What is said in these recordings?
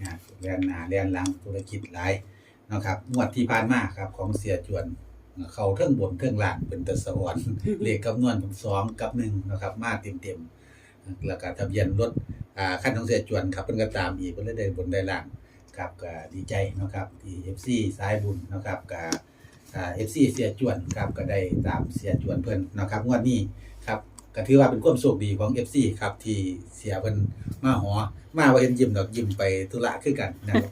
นะแลนหนาแลนหลังธุรกิจหลายนะครับงวดที่ผ่านมาครับของเสียจวน เขาเทิงบนเทิงล่างเป็นตะสวรรค์เลขคำนวณผมสองกับหนึ่งนะครับ มาเต็มเต็มแล้วก็ทะเบียนรถอ่าขั้นของเสียจวนครับเพิ่นก็ตามอีกเพิ่นเลได้บนได้ล่างครับก็ดีใจนะครับที่ FC สายบุญนะครับก็อ่า FC เสียจวนครับก็ได้ตามเสียจวนเพิ่อนนะครับงวดนี้ ก็ถือว่าเป็นความโชคดีของ FC ครับ ที่เสียเพิ่นมาหอ มาว่าเห็นยิ้มดอกยิ้มไปธุระคือกันนะครับ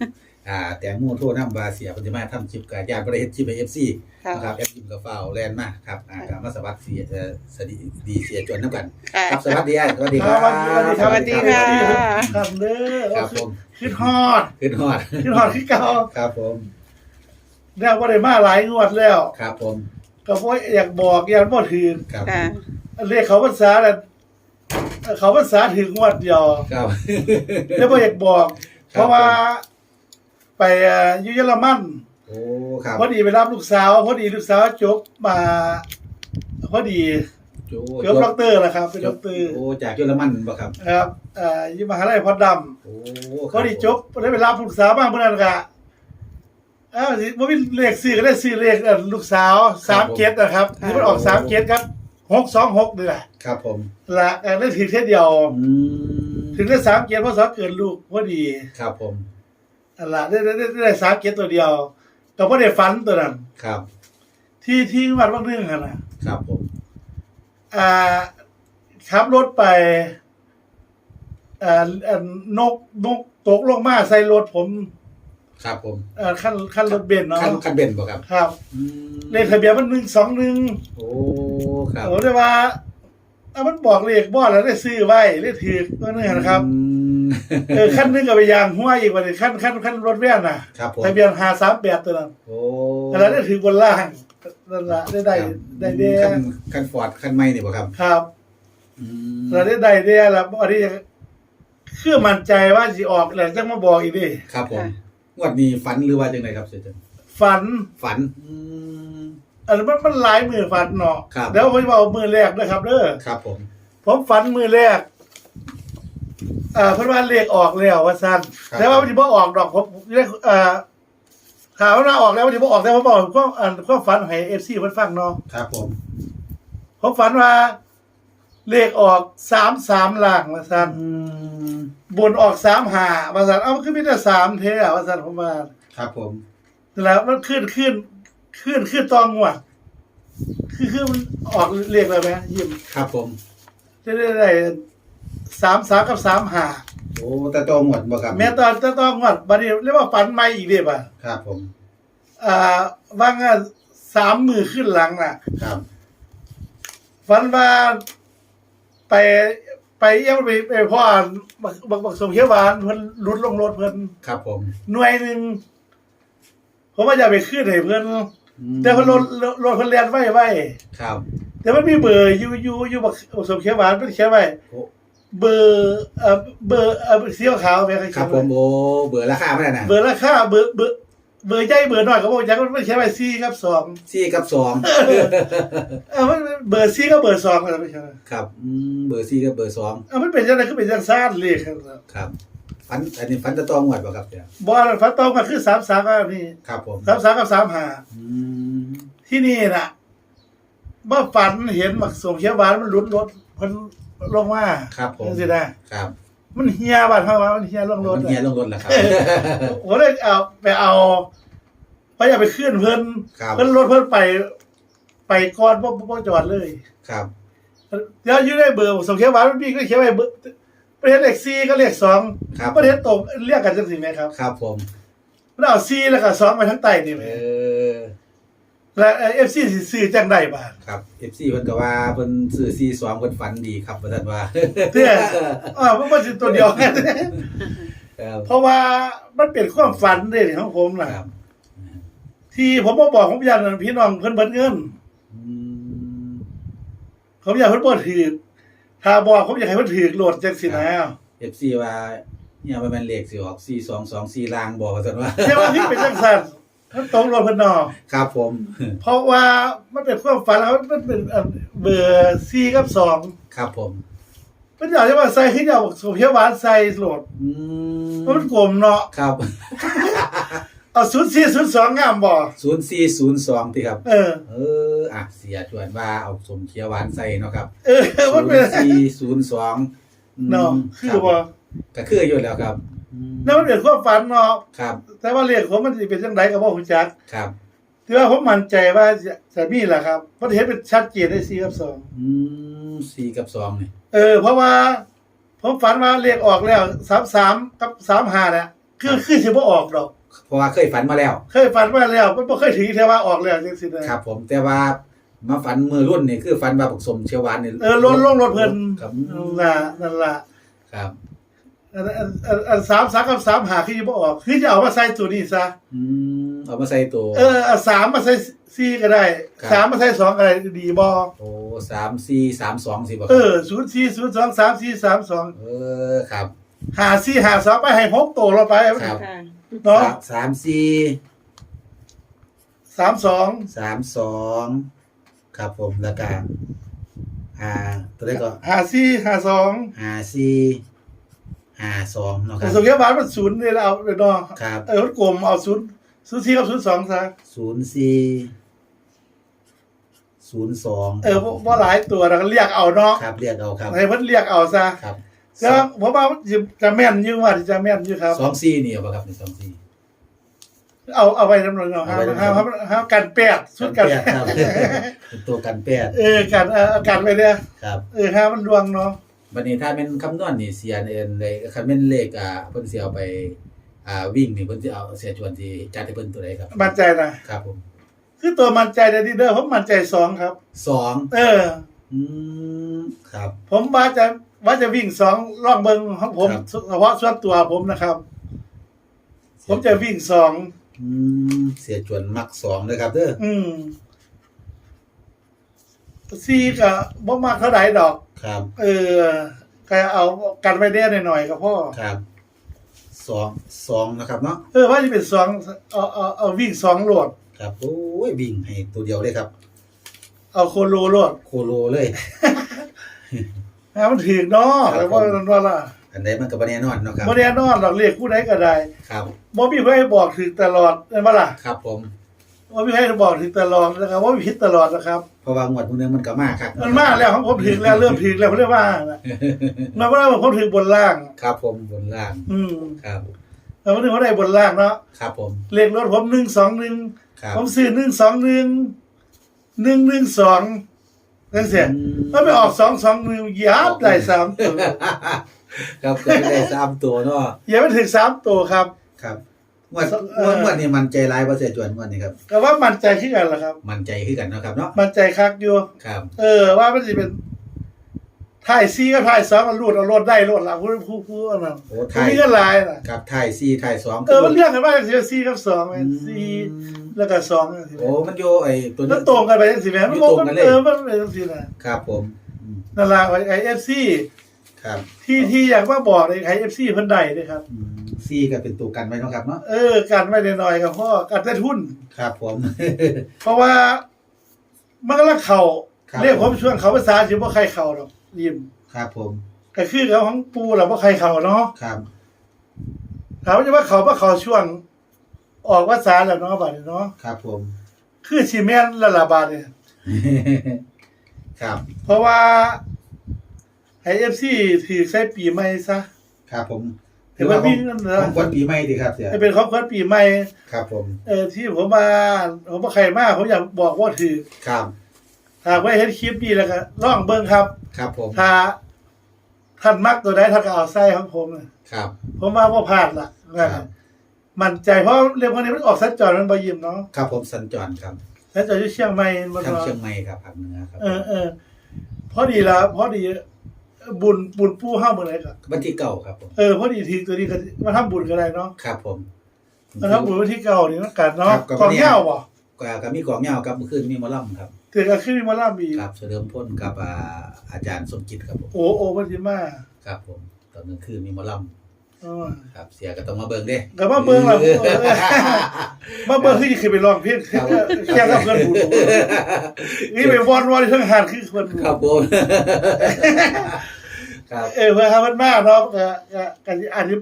อ่าแต่หมู่โทรนำว่าเสียเพิ่นจะมาทำคลิปก็ญาติบ่ได้เฮ็ดคลิปให้ FC ค่ะ นะครับแอดยิมกับฟาวแลนด์มากครับอ่ากับมาสวัสดีเสียเอ่อสวัสดีดีเสียจวนน้ำกัน ค่ะครับสวัสดีอะสวัสดีครับสวัสดีค่ะ ครับเด้อครับผมขึ้นฮอดขึ้นฮอดขึ้นฮอดที่เก่าครับผมแล้วบ่ได้มาหลายงวดแล้ว ครับผมก็บ่อยากบอกอยากบ่ถือครับค่ะ เรียกเขาภาษาน่ะเขาภาษาถึงงวดเดียว ครับ แล้วบ่อยากบอก เพราะว่า ไปเอ่ออยู่เยอรมันโอ้ครับพอดีไปรับลูกสาวพอดีลูกสาวจบมาพอดีโจจบด็อกเตอร์นะครับเป็นด็อกเตอร์โอ้จากเยอรมันบ่ครับครับเอ่ออยู่มหาลัยพอดำโอ้พอดีจบได้ไปรับลูกสาวบ้างเมื่อนั้นกะอ้าวสิบ่มีเลขซื้อก็ได้ซื้อเลขเอ่อลูกสาวสามเกตนะครับที่มันออกสามเกตครับ หกสองหกนี่แหละครับผมละเอ่อได้ถือแค่เดียว อืมถึงได้สามเกตเพราะสาวเกิดลูกพอดีครับผม อันละได้ได้ได้ได้สามเกตตัวเดียวก็พอได้ฝันตัวนั้น ครับ ที่ที่วัดบางเรื่องกันนะครับผม อ่าขับรถไปอ่าอ่านกนกตกลงมาใส่รถผม ครับผมอ่าขั้นขั้นรถเบนซ์เนาะคันคันเบนบ่ครับครับอืมเลขทะเบียนมันหนึ่งสองหนึ่งโอ้ครับโอ้ได้ว่าอะมันบอกเลขบ่แล้วได้ซื้อไว้เลขถือก็นี่นะครับอืมเออขั้นหนึงกับไปยางหัวอีกวันนี้ขั้นขั้นขั้นรถแว่นน่ะครับผมทะเบียนหาสามแปดตัวนั้นโอ้แล้วได้ถือบนล่างนั่นละได้ได้ได้เด้คันคันฟอร์ดคันไม่นี่บ่ครับครับ อืมเราได้ได้เด้แล้วอันนี้คือมั่นใจว่าสิออกแล้วจะมาบอกอีกดิครับผมค่ะ งวดนี้ฝันหรือว่าจังไดครับเสียจันฝันฝันอืม อันนั้นมันมันหลายมือฝันเนาะครับ เดี๋ยวผมจะบอกมือแรกนะครับเด้อครับผม ผมฝันมือแรกอ่าเพิ่นว่าเลขออกแล้วว่าซั่นแต่ว่ามันสิบ่ออกดอกผมเรียกอ่าถามว่าออกแล้วมันสิบ่ออกแต่ผมบอกความอ่านความฝันให้ FC เพิ่นฟังเนาะ ครับผม ผมฝันว่า เลขออก33ล่างว่าซั่นอืมบนออก35ว่าซั่นเอ้ามันคือมีแต่3แท้อะว่าซั่นผมว่าครับผมแล้วมันขึ้นขึ้นขึ้นขึ้นตองงวดคือคือมันออกเลขแล้วไหมยิ้มครับผมได้ได้ได้33กับ35โอ้แต่โตหมดบ่ครับแม่ตอนตอนตอนงวดบัดนี้เรียกว่าฝันใหม่อีกเด้ป่ะครับผมอ่าว่างานสามมือขึ้นหลังน่ะ ครับฝันว่า ไปไปเอี้ยวไปไปพ่อบักบักบักสมเขียวหวานเพิ่นหลุดลงรถเพิ่นครับผม หน่วยหนึงผมว่าจะไปขึ้นให้เพิ่นอืมแต่เพิ่นรถรถรถเพิ่นเรียนไว้ไว้ครับ แต่มันมีเบอร์อยู่อยู่อยู่บักบักสมเขียวหวานเพิ่นเขียนไว้โอ้เบอร์เอ่อเบอร์เอ่อสีขาวๆแม่นครับผมโอ้เบื่อราคาไม่ได้นะเบอร์ราคาเบอร์เบอร์ เบอร์ใหญ่เบอร์น้อยก็บ่จักมันเขียนไว้4กับ2สี่กับสองเออมันเบอร์ซีก็เบอร์สองอะไรไม่ใช่ครับอืมเบอร์สี่กับเบอร์สองเออมันเป็นยังไงคือเป็นยังซ่านเลยครับครับฝันอันนี้ฝันจะต้องหมดบ่ครับเนี่ยบอลฟันตองก็คือสามสามก็นี่ครับผมสามสามกับสามหาอืมที่นี่น่ะเมื่อฝันเห็นหมักส่งเขียวหวานมันหลุดรถมันลงมาครับผมจังสินะครับ มันเฮียบ้านเขาว่ามันเฮียลงรถมันเฮียลงรถแล้วครับ ผมเลยเอาไปเอาไปเอาไปขึ้นเพิ่นครับ เพิ่นรถเพิ่นไป ไปก่อนบ่บ่บ่จอดเลยครับเดี๋ยวอยู่ในเบอร์ส่งเขียวหวานมันมีก็เขียนไว้เบอร์ประเทศเลขสี่ก็เลขสองครับประเทศตรงเรียกกันจังสิไหมครับ ครับผม มันเอาสี่แล้วก็สองไปทั้งใต้นี่ไหมเออ และเอฟซีซื้อจังได้บาทครับ FC เพิ่นก็ว่าเพิ่นซื้อ42เพิ่นฝันดีครับว่าซั่นว่าเตี้ยอ่ามันก็สิตัวเดียวกันครับเพราะว่ามันเป็นความฝันเด้ของผมน่ะครับ ที่ผมบ่บอกผมอยากให้พี่น้องเพิ่นเบิดเงินอืมผมอยากให้เพิ่นบ่ถือถ้าบอกผมอยากให้เพิ่นถือโหลดจังสินะ FC ว่าเนี่ยมันเป็นเลขสิออก4224ลางบ่ว่าซั่นว่าแต่ว่าที่เป็นจังซั่น มันตรงโหลดเพิ่นเนอ ครับผม เพราะว่ามันเป็นความฝันแล้วมันเป็นอันเบอร์4กับ2ครับผม มันอยากจะมาใส่ขึ้นอยากสมเพียวหวานใส่โหลดอืมเพราะมันกลมเนาะครับ เอาศูนย์สี่ศูนย์สองงามบ่ศูนย์สี่ศูนย์สองที่ครับ เออ เออ อะ เสียชวนว่าเอาสมเขียวหวานใส่เนาะครับเออ ศูมันนเป็นย์สี่ศูนย์สองเนาะคือบ่ก็คืออยู่แล้วครับอืม นั่นมันเป็นความฝันเนาะครับ แต่ว่าเรียกผมมันสิเป็นจังไดก็บ่ฮู้จักครับถือว่าผมมั่นใจว่าจะจะมีแหละครับเพราะเห็นเป็นชัดเจนได้4กับ2อืมสี่กับสองนี่เออ เพราะว่า ผมฝันว่าเลขออกแล้ว33กับ35เนี่ยคือคือสิบ่ออกดอกเพราะว่าเคยฝันมาแล้ว เคยฝันมาแล้วมันบ่เคยถึงแต่ว่าออกแล้วจังซี่นะครับ ผมแต่ว่ามาฝันมือรุ่นนี่คือฝันว่าผสมเขียวหวานนี่เออลงลงรถเพิ่นครับนั่นล่ะนั่นล่ะครับ อันอันอันอันสามสามกับสามหาคือจะบ่ออกคือจะเอามาใส่ตัวนี้ซะอืมเอามาใส่ตัว เออเอาสามมาใส่สี่ก็ได้ครับ สามมาใส่สองก็ได้ดีบ่โอ้สามสี่สามสองสิบ่ครับเออศูนย์สี่ศูนย์สองสามสี่สามสองเออครับหาสี่หาสองไปให้หกตัวเราไปครับค่ะเนาะสามสามสี่สามสองสามสองครับผมแล้วก็อ่าตัวเลขก็หาสี่หาสองห้าสี่ ห้าสองเนาะคแต่รับ สมยาบาลมันศูนย์เลยเอาเลยเนาะครับ เออมันกลมเอาศูนย์ศูนย์สี่กับศูนย์สองซะศูนย์สี่ศูนย์สองเออว่าหลายตัวเราก็เรียกเอาเนาะครับ เรียกเอาครับให้เพิ่นเรียกเอาซะครับแล้วผมว่ามันจะแม่นอยู่ว่าจะแม่นอยู่ครับสองสี่นี่เอาป่ะครับในสองสี่เอาเอาไว้น้ำหนักเนาะเอาไว้น้ำหนัห้ากห้าห้ากันแปดชุดกันแปดครับเป็นตัวกันแปดเออกันเออกันไปเนี่ยครับเออห้ามันดวงเนาะ วันนี้ถ้าเป็นคำนวณนี่เสียเอ็นเลยคันเป็นเลขอ่าเพิ่นสิเอาไปอ่าวิ่งนี่เพิ่นสิเอาเสียชวนสิจัดให้เพิ่นตัวใดครับ มั่นใจนะครับผมคือตัวมั่นใจในดีเดอร์ผมมั่นใจสองครับ สองเออ อืมครับ ผมว่าจะว่าจะวิ่งสองล่องเบิงของผมครับ เฉพาะส่วนตัวผมนะครับ ผมจะวิ่งสองอืมเสียจวนมักสองเลยครับเด้ออืม ซีก็บ่มากเท่าไหร่ดอก ครับ เออก็เอากันไว้ได้หน่อยๆกับพ่อครับสองสองนะครับเนาะเออว่าจะเป็นสองเอาเอาเอาวิ่งสองโหลด ครับโอ้ยวิ่งให้ตัวเดียวเลยครับ เอาโคโลโหลดโคโลเลยให้มันถึงเนาะครับแล้วว่าผมนั่นว่าล่ะอันใดมันก็บ่แน่นอนเนาะครับบ่แน่นอนหรอกเรียกผู้ใดก็ได้ ครับบ่มีใครบอกถึงตลอดเห็นบ่ล่ะครับผม บ่มีใครบอกถึงตลอดนะครับว่ามีผิดตลอดนะครับ เพราะว่างวดพวกนี้มันก็มาครับมันมาแล้วของผมถึงแล้วเริ่มถึงแล้วผมเรียกว่าน่ะมันบ่ได้ว่าผมถึงบนล่าง ครับผมบนล่าง อืมครับแล้วผมถึงบ่ได้บนล่างเนาะครับ ผมเลขรถผม121ครับผมซื้อ121 112นั่นเสียมันไปออก221ยับได้สามตัวครับก็ไม่ได้สามตัวเนาะอย่าไปถึงสามตัวครับครับ งวดเอองวดงวดนี้มันใจร้ายบ่เสียจวนงวดนี้ครับ ก็ว่ามั่นใจขึ้นกันล่ะครับ มันใจคือกันเนาะครับเนาะมั่นใจคักอยู่ครับ เออ ว่ามันจะเป็นถ่ายซีก็ถ่ายสองมันรูดเอารถได้รถละผู้ผู้ผู้อันนั้นโอ้มันถ่ายมีกันหลายน่ะครับถ่ายสี่ถ่ายสองเออมันเรียกกันว่าเสียซีกับสองอืแม่นมซีแล้วก็สองจังซี่โอ้มันโยไอ้ตัวมันี้นตรงกันไปจังซี่แม่มันอยู่ตรงกันเลยเออมันเป็นจังซี่น่ะครับผมอืมนั่นล่ะไอ้ FC ครับ ที่ที่อยากมาบอกไอ้ FC เพิ่นได้เด้ครับ อืมสี่ก็เป็นตัวกันไว้เนาะครับเนาะเออกันไว้หน่อยๆกับพ่อกันได้ทุน ครับผม เพราะว่ามันกำลังเข้าครับ เรียกผมช่วงเขาภาษาสิบ่ใครเข้าดอกยิ้มครับผมก็คือกับของปูล่ะบ่ใครเข้าเนาะครับถามว่าจะว่าเขาว่าเขาช่วง ออกภาษาแล้วเนาะบาดนี้เนาะครับผม คือซีเมนละละบาดเนี่ยครับเพราะว่าให้เอฟซีถือใช้ปีใหม่ซะ ครับผม ถือว่ามีเงินขนะองคนปีใหม่ดีครับเสียให้เป็นของขวัญปีใหม่ครับผม เออที่ผมมาผมมาใครมาผมอยากบอกว่าถือครับถ้าไว้เห็นคลิปนี้แล้วก็ลองเบิ่งครับ ครับผมถ้าท่านมักตัวใดท่านก็เอาใส่ของผมน่ะครับ ผมว่าบ่พลาดล่ะครับมั่นใจเพราะเรื่องพวกนี้มันออกสัญจรมันบ่ยิ้มเนาะครับผมสัญจรครับสัญจรที่เชียงใหม่มันทางเนาะเชียงใหม่ครับภาคเหนือครับ เออเออพอดีละพอดี บุญบุญปู้ห้าเมื่อไหร่ก็วันที่เก่าครับผมเออพอดีทีตัวนี้ก็มาทำบุญก็ได้เนาะครับผมมาทำบุญวันที่เก่านี่มันกันเนาะครับก็กองเนี่ยเงาบ่ก็ก็มีกองเหย้าครับเมื่อคืนมีหมอลำครับถือก็ขึ้นมาล่ามีครับเสริมพ้นกับอ่าอาจารย์สมจิตครับผมโอ้โอ้มันสิมาครับผมตอนกลางคืนมีหมอลเออำครับเสียก็ต้องมาเบิ่งเด้ก็มาเบิ่งล่ะเออมาเบิ่งคือสิขึ้นไปร้องเพลงคือแค่กับเพื่อนบุญนี่ไปวอนวอนเทั้งหานคือเพื่อนบุญครับผม คครับเออเพื่อให้มันมาเนาะก็ก็ก็สิอาจจะ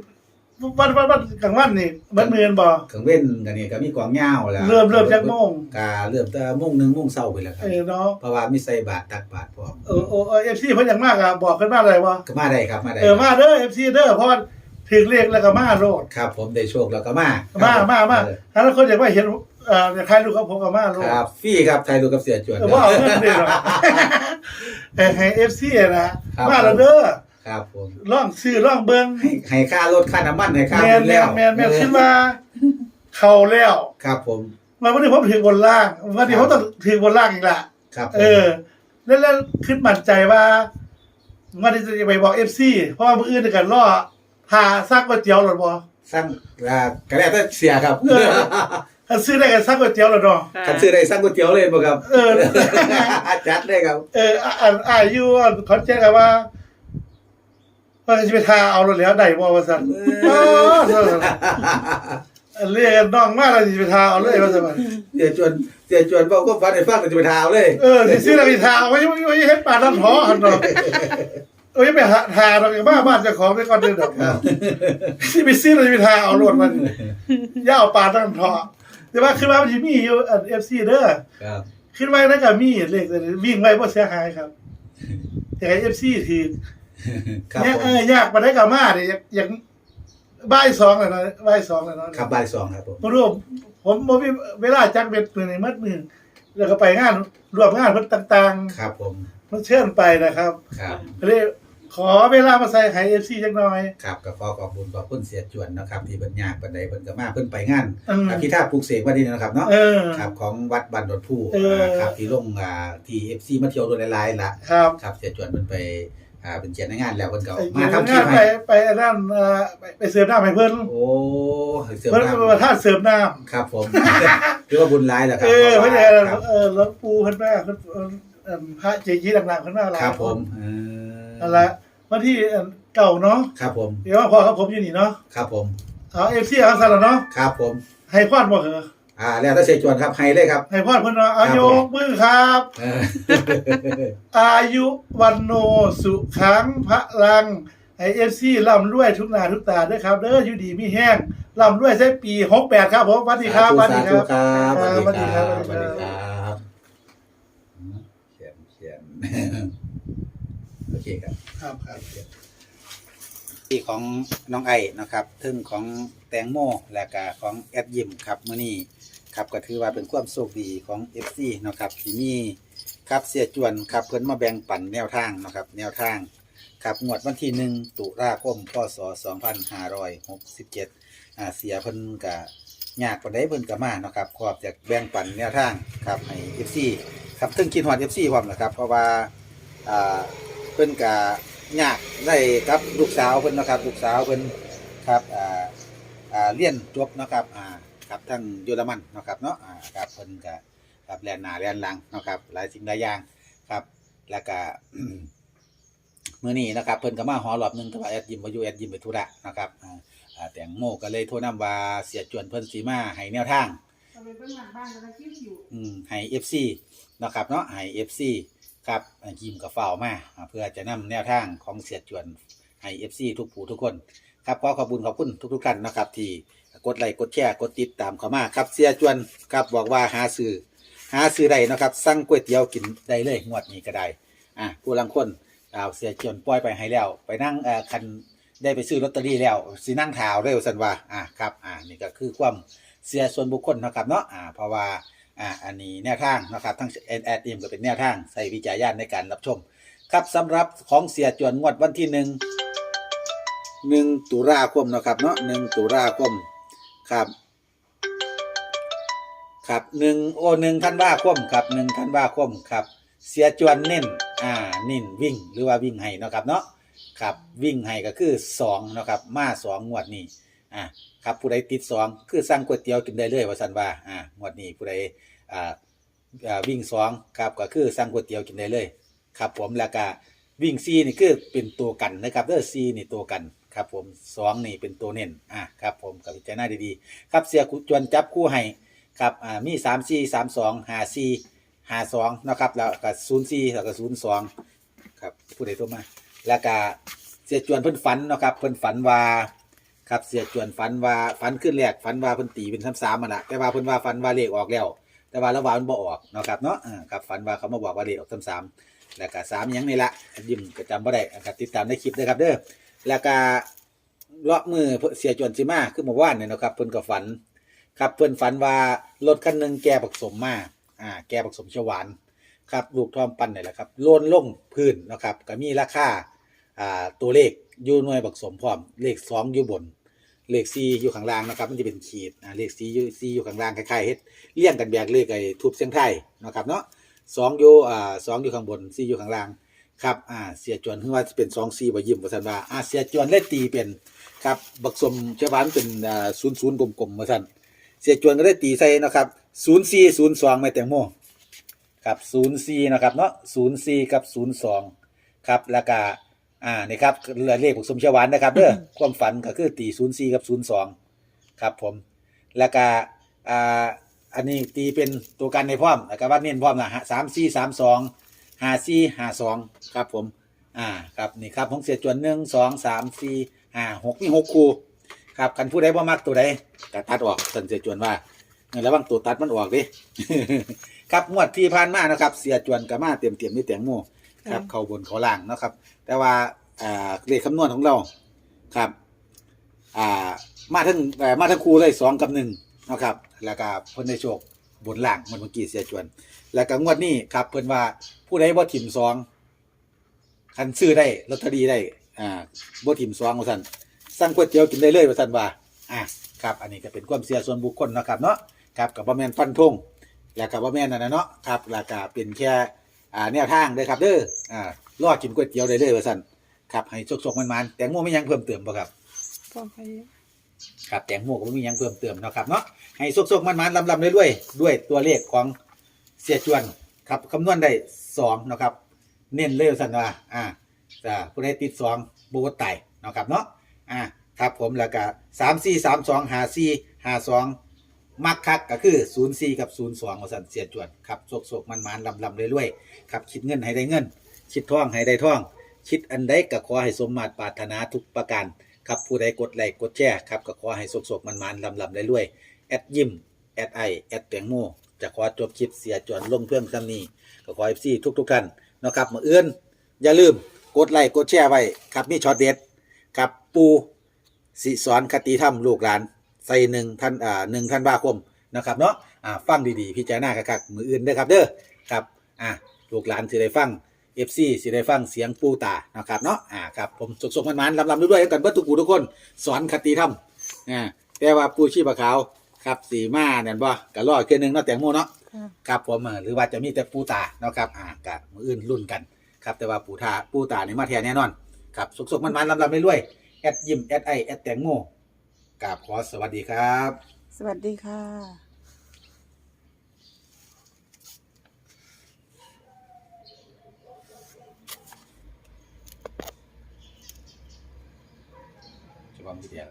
วันวันวันกลางวันนี่มันเมือนบ่ เครื่องเว้นกันนี่ก็มีกวางยาวแล้วเริ่มเริ่มจากโมง กาเริ่มแต่โมงหนึงโมงเช้าไปแล้วครับเออเนาะเพราะว่ามีใส่บาตรตักบาตรพร้อมเออเออเอฟซีเพิ่นอย่างมากอะบอกขึ้นมาเลยว่าก็มาได้ครับมาได้เออมาเด้อเอฟซีเด้อเพราะว่าถึงเลขแล้วก็มาโลด ครับ ผมได้โชคแล้วก็มามาครับมามาเออ ถ้าคนอยากว่าเห็น เอ่ออยากใครดูกับผมก็มาโลดครับฟรีครับไทยดูกับเสียจวนแต่ว่าเอาเงินเดือนหรอกเออให้เอฟซีนะครับมาแล้วเด้อครับผมลองซื้อลองเบิ่งให้ให้ค่ารถค่าน้ำมันให้ค่าแมเงินนแมแล้วนแมนแมนคิดว่าเข้าแล้วครับผมมาวันนี้ผมถึงบนล่างวันนี้ผมต้องถึงบนล่างอีกละครับผมเออ แล้วแล้วขึ้นมั่นใจว่าวันนี้จะไปบอกเอฟซีเพราะว่ามืออื่นในการล่อพาซักก๋วยเตี๋ยวหรอบ่สร้างอ่าก็แล้วแต่เสียครับ เออ ถ้าซื้อได้กันซักก๋วยเตี๋ยวหรอเนาะค่ะคันซื้อได้สร้างก๋วยเตี๋ยวเลยบ่ครับ เออ จัดได้ครับ เอออะอ่านอายุเขาแจ้งกันว่าว่าจะไปทาเอารถแล้วได้บ่ว่าซั่นอ๋อเออเรียกน้องมาแล้วสิไปทาเอาเลยว่าซั่นเสียจวนเสียจวนบอกก็ฟันให้ฟังก็จะไปทาวเลย เออสิซื้อแล้วสิทาเอาไว้ไว้เฮ็ดปากน้ำท้อหั่นเนาะเอ้ยไปหาทาดอกบ้าบ้านเจ้าของไปก่อนเด้อดอกครับสิไปซื้อแล้วสิไปทาเอารถมันอย่าเอาปากน้ำท้อ แต่ว่าคือว่ามันสิมีอยู่อัน FC เด้อครับขึ้นไว้แล้วก็มีเลขวิ่งไว้บ่เสียหายครับ แต่ให้ FC ถือครับเนี่ยผเอมอยากมาได้กับมาเนี่ยอยากอยากบ่ายสองเลยเนาะบ่ายสองเลยเนาะครับบ่ายสองครับผมมาร่วมผมบ่มีเวลาจักเบ็ดมือในมัดมือแล้วก็ไปงานรวมงานเพิ่นต่างครับผมๆมันเชิญไปนะครับครับ ก็เลย ขอเวลามาใส่ให้ FC จักหน่อย ครับก็ขอขอบคุณขอบคุณเสียจวนนะครับ ที่เพิ่นยากปานใดเพิ่นก็มาเพิ่นไปงานอืมอภิธาปลูกเสกวันนี้นะครับเนาะเออ ครับของวัดบ้านดอนผู้เอออ่าครับที่ลงอ่าที่ FC มาเที่ยวโดนหลายๆละครับครับเสียจวนเพิ่นไปอ่าเป็นเจียนในงานแล้วเพิ่นก็ไอ้มาทำคลิงาปนไปให้ไปอันนั้นเอ่อไปไปเสริมน้ำให้เพิ่นโอ้เสริมเพิ่นน้เป็นประธานเสริมน้ำครับผมถือว่าบุญหลายแหละครัเออพเพิ่ราะนว่าเออครับเออหลวงปู่เพิ่นมาเพิ่นเอิ่มเอิ่มพระเจดีย์ดังๆเพิ่นมาหลายครับผมนเออ นั่นแหละวันที่เอิ่มเก่าเนาะครับผม เดี๋ยวว่าพอครับผมอยู่นี่เนาะครับผมเอาเอฟซีเอาซะแล้วเนาะครับผมให้พรบ่เหรออ่า แล้วถ้าเสียจวนครับให้เลยครับ ให้พรเพิ่นว่าอาครับยุผมมือครับ เอออายุวันโนสุขังพระลังให้เอฟซีร่ำรวยทุกหนาทุกตาด้วยครับเด้ออยู่ดีมีแห้งร่ำรวยใช้ปี68ครับผมสวัสดีครับสวัสดีคสาธุรับครับสวัสดีครับสสวัวัสสดีดีคครัรับเขียนเขียนโอ เคครับครับครับที่ของน้องไอ้นะครับทึ่งของแตงโมและก็ของแอดยิมครับมื้อนี้ครับก็ถือว่าเป็นความโชคดีของ FC เนาะครับที่มีครับเสียจวนครับเพิ่นมาแบ่งปันแนวทางเนาะครับ แนวทางครับงวดวันที่1ตุลาคมพศ2567อ่าเสียเพิ่นก็ยากปานใดเพิ่นก็มาเนาะครับขอบจากแบ่งปันแนวทางครับให้ FC ครับถึงคิดฮอด FC พร้อมนะครับ เพราะว่าอ่า เพิ่นก็ยากได้กับลูกสาวเพิ่นเนาะครับลูกสาวเพิ่นครับอ่าอ่าเรียนจบเนาะครับอ่าครับทั้งเยอรมันเนาะครับเนาะอ่าครับเพิ่นก็ครับแล่นหน้าแล่นหลังเนาะครับ หลายสิ่งหลายอย่างครับ แล้วก็มื้อนี้นะครับเพิ่นก็มาหอรอบหนึงแต่ว่าแอดยิมบ่อยู่แอดยิมไปธุระนะครับอ่าอ่าแตงโมก็เลยโทรนำว่าเสียจวนเพิ่นสิมาให้แนวทางอืมให้ FC เนาะครับเนาะให้ FC ครับอ่ายิมกับเฝ่ามาเพื่อจะนำแนวทางของเสียจวนให้ FC ทุกผู้ทุกคน ครับขอขอบคุณขอบคุณทุกๆท่านนะครับ ที่กดไลค์กดแชร์กดติดตามเข้ามาครับเสียจวนครับบอกว่าหาซื้อหาซื้อได้นะครับสั่งก๋วยเตี๋ยวกินได้เลยงวดนี้ก็ได้อะผู้ลังคนเอาเสียจวนปล่อยไปให้แล้ว ไปนั่งเอ่อคันได้ไปซื้อลอตเตอรี่แล้วสินั่งถาวเร็วสันว่าอะครับอ่านี่ก็คือความเสียส่วนบุคคลนะครับเนาะอ่าเพราะว่า อ่าอันนี้แนวทางนะครับทั้งแอดแอดเอ็มก็เป็นแนวทางใส่วิจารณญาณในการรับชม ครับสำหรับของเสียจวนงวดวันที่หนึ่งหนึ่งตุลาคมนะครับเนาะหนึ่งตุลาคมครับ ครับหนึ่งโอหนึ่งธันว่าคมครับหนึ่งธันว่าคมครับ เสียจวนเน้นอ่านิ่นวิ่งหรือว่าวิ่งให้นะครับเนาะครับวิ่งให้ก็คือสองนะครับมาสองงวดนี้อ่าครับผู้ใดติดสองคือสั่งก๋วยเตี๋ยวกินได้เลยว่าสันว่าอ่างวดนี้ผู้ใด อ่าอ่าวิ่งสองครับก็คือสั่งก๋วยเตี๋ยวกินได้เลย ครับผมแล้วก็วิ่งซีนี่คือเป็นตัวกันนะครับเด้อซีนี่ตัวกันครับผมสองนี่เป็นตัวเน้นอะครับผมกับพิจารณาดีๆครับเสียจวนจับคู่ให้ครับอ่ามีสามซีสามสองหาซีหาสองนะครับแล้วก็ศูนย์ซีแล้วก็ศูนย์สองครับผู้ใดตัวมา แล้วก็เสียจวนเพิ่นฝันเนาะครับเพิ่นฝันว่าครับเสียจวนฝันว่าฝันขึ้นแรกฝันว่าเพิ่นตีเป็นซ้ำๆมันละแต่ว่าเพิ่นว่าฝันว่าเลขออกแล้ว แต่ว่าระหว่างมันบ่ออกเนาะครับเนาะอ่าครับฝันว่าเขามาบอกว่าเลขออกซ้ำๆแล้วก็สามหยังนี่ละยิ้มก็จำบ่ได้อะก็ติดตามในคลิปเด้อครับเด้อแล้วก็เลาะมือเสียจวนสิมาคือเมื่อวานเนี่ยเนาะครับเพิ่นก็ฝัน ครับเพิ่นฝันว่ารถคันหนึงแกผสมมาอ่าแกผสมเขียวานครับลูกทอมปันนี่แหละครับโลนลงพื้นนะครับก็มีราคาอ่าตัวเลขอยู่หน่วยผสมพร้อมเลขสองอยู่บน เลข4อยู่ข้างล่างนะครับ มันจะเป็นขีดอ่าเลข4อยู่4อยู่ข้างล่างคล้ายๆเฮ็ดเลี่ยงกันแบบเลขไอ้ทูบเสียงไทยนะครับเนาะสองอยู่อ่าสองอยู่ข้างบน4อยู่ข้างล่างครับอ่าเสียจวนคือว่าจะเป็น2 4บ่ยิ้มว่าซั่นว่าอ่าเสียจวนเลยตีเป็นครับบักสมเชยวหวานเป็นอ่า00กลมๆว่าซั่นเสียจวนก็ได้ตีใส่นะครับ04 02ไม่แตงโมครับ04นย์ซีนะครับเนาะ04กับ02ครับแล้วก็ อ่านี่ครับเลขผสมเชยวหวานนะครับเด้อความฝันก็คือตี04กับ02ครับผม แล้วก็อ่าอันนี้ตีเป็นตัวกันในพร้อมแล้วก็ว่าเน้นพร้อมนะฮะ3 4 3 2 5 4 5 2ครับผม อ่าครับนี่ครับของเสียจวน1 2 3 4 5 6มี6คู่ครับคันผู้ใดบ่มักตัวใดก็ตัดออกสันเสียจวนว่าเงินระวังตัวตัดมันออกดิ ครับงวดที่ผ่านมานะครับ เสียจวนก็มาเต็มเต็มๆนี่แตงโม ครับเข้าบนเข้าล่างเนาะครับ แต่ว่าอ่าเลขคำนวณของเราครับอ่ามาทั้งเอ่อมาทั้งคู่เลยสองกับหนึ่งเนาะครับ แล้วก็เพิ่นได้โชคบนล่างมันเมื่อกี้เสียจวน แล้วก็งวดนี้ครับ เพิ่นว่าผู้ใดบ่ถิ่มสองคันซื้อได้ลอตเตอรี่ได้อ่าบ่ถิ่มสองว่าซั่นสั่งก๋วยเตี๋ยวกินได้เลยว่าซั่นว่าอะครับ อันนี้ก็เป็นความเชื่อส่วนบุคคลเนาะครับเนาะครับกับบ่แม่นฟันธงแล้วก็บ่แม่นนั่นน่ะเนาะครับแล้วก็เป็นแค่ อ่าแนวทางเด้อครับเด้ออ่ารอกินก๋วยเตี๋ยวได้เลยว่าซั่นครับให้สุกๆมันๆแตงโมมีหยังเพิ่มเติมบ่ครับพร้อมไปครับแตงโมก็บ่มีหยังเพิ่มเติมเนาะครับเนาะให้สุกๆมันๆลำๆรวยๆด้วยตัวเลขของเสียจวนครับคำนวณได้สองเนาะครับ เน้นเลยว่าซั่นว่าอ่าจ้าผู้ใดติดสองบ่อดตายเนาะครับเนาะอ่าครับผมแล้วก็สามสี่สามสองหาสี่หาสอง มักคักก็คือศูนย์สี่กับศูนย์สองสันเสียจวนครับโศกโศกมันมันลำลำเรื่อยๆครับคิดเงินให้ได้เงิน คิดท่องให้ได้ท่อง คิดอันใดก็ขอให้สมมาตรปรารถนาทุกประการครับผู้ใดกดไลค์กดแชร์ครับก็ขอให้โศกโศกมันมันลำลำเรื่อยๆแอดยิมแอดไอแอดแตงโมจะขอจบคลิปเสียจวนลงเพื่อนคำนี้ก็ขอให้พี่ทุกทุกๆท่านนะครับมือเอื้อนอย่าลืมกดไลค์กดแชร์ไว้ครับมีช็อตเด็ดครับปูสิสอนคติธรรมลูกหลาน ใส่หนึ่งท่านอ่าหนึ่งท่านว่าคมนะครับเนาะอ่าฟังดีๆพิจารณาคักๆมืออื่นเด้อครับเด้อครับอ่าลูกหลานสิได้ฟังเอฟซีสิได้ฟังเสียงปูตานะครับเนาะอ่าครับผมสุขๆมันๆลำๆด้วยๆกันเบิดทุกผู้ทุกคนสอนคติธรรมอ่าแต่ว่าปูชีพขาวครับสีมาเนี่ยบ่กะรอดแค่นึงเนาะแตงโมเนาะค่ะครับผมเออหรือว่าจะมีแต่ปูตาเนาะครับอ่ากะมืออื่นรุ่นกัน ครับแต่ว่าปูตาปูตานี่มาแทนแน่นอนครับสุขๆมันๆลำๆเรื่อยๆแอดยิมแอดไอแอดแตงโม กราบขอสวัสดีครับ สวัสดีค่ะ จะวางวิดีโอ